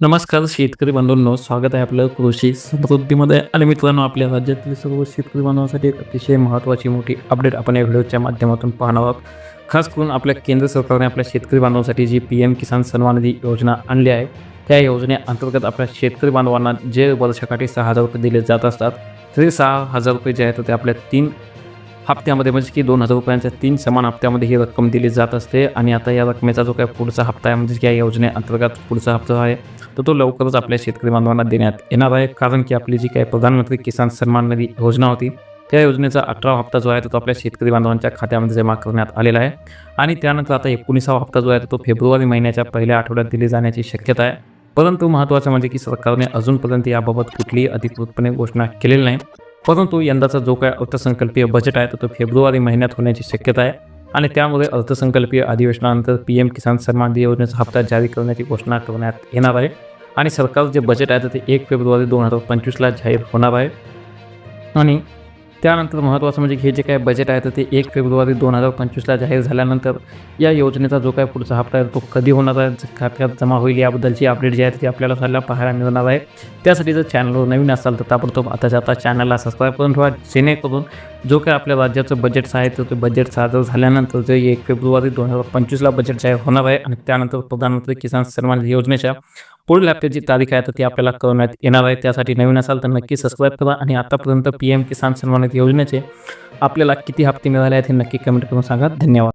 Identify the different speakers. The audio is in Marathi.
Speaker 1: नमस्कार शेतकरी बांधवांनो स्वागत आहे आपलं कृषी समृद्धीमध्ये. आणि मित्रांनो आपल्या राज्यातील सर्व शेतकरी बांधवांसाठी एक अतिशय महत्त्वाची मोठी अपडेट आपण या व्हिडिओच्या माध्यमातून पाहणार आहोत. खास करून आपल्या केंद्र सरकारने आपल्या शेतकरी बांधवांसाठी जी पी एम किसान सन्मान निधी योजना आणली आहे त्या योजनेअंतर्गत आपल्या शेतकरी बांधवांना जे वर्षाकाठी सहा हजार रुपये दिले जात असतात तरी सहा हजार रुपये जे आहेत ते आपल्या तीन हप्त्यामध्ये म्हणजे की दोन हजार रुपयांच्या तीन समान हप्त्यामध्ये ही रक्कम दिली जात असते. आणि आता या रकमेचा जो काय पुढचा हप्ता आहे म्हणजे की या योजनेअंतर्गत पुढचा हप्ता आहे तर तो लवकरच आपल्या शेतकरी बांधवांना देण्यात येणार आहे. कारण की आपली जी काही प्रधानमंत्री किसान सन्मान निधी योजना होती त्या योजनेचा अठरा हप्ता जो आहे तो आपल्या शेतकरी बांधवांच्या खात्यामध्ये जमा करण्यात आलेला आहे. आणि त्यानंतर आता एकोणीसावा हप्ता जो आहे तो फेब्रुवारी महिन्याच्या पहिल्या आठवड्यात दिली जाण्याची शक्यता आहे. परंतु महत्त्वाचं म्हणजे की सरकारने अजूनपर्यंत याबाबत कुठलीही अधिकृतपणे घोषणा केलेली नाही. परंतु यंदाचा जो काय अर्थसंकल्पीय बजेट आहे तर तो फेब्रुवारी महिन्यात होण्याची शक्यता आहे. आणि त्यामुळे अर्थसंकल्पीय अधिवेशनानंतर पी एम किसान सन्मान निधी योजनेचा हप्ता जारी करण्याची घोषणा करण्यात येणार आहे. आणि सरकारचं जे बजेट आहे तर ते एक फेब्रुवारी दोन हजार पंचवीसला जाहीर होणार आहे. आणि त्यानंतर महत्त्वाचं म्हणजे हे जे काय बजेट आहे तर ते एक फेब्रुवारी दोन हजार पंचवीसला जाहीर झाल्यानंतर या योजनेचा जो काय पुढचा हप्ता आहे तो कधी होणार आहे खात्यात जमा होईल याबद्दलची अपडेट जी आहे ती आपल्याला सध्या पाहायला मिळणार आहे. त्यासाठी जर चॅनलवर नवीन असाल तर ताबडतोब आता आता चॅनलला सबस्क्राईब करून ठेवा जेणेकरून जो काय आपल्या राज्याचं बजेट आहे तर ते बजेट सादर झाल्यानंतर जे एक फेब्रुवारी दोन हजार पंचवीसला बजेट जाहीर होणार आहे. आणि त्यानंतर प्रधानमंत्री किसान सन्मान योजनेच्या पुढील हप्त्याची तारीख आहे तर ती आपल्याला कळवण्यात येणार आहे. त्यासाठी नवीन असाल तर नक्की सबस्क्राईब करा आणि आतापर्यंत पी एम किसान सन्मान निधी योजनेचे आपल्याला किती हप्ते मिळाले आहेत हे नक्की कमेंट करून सांगा. धन्यवाद.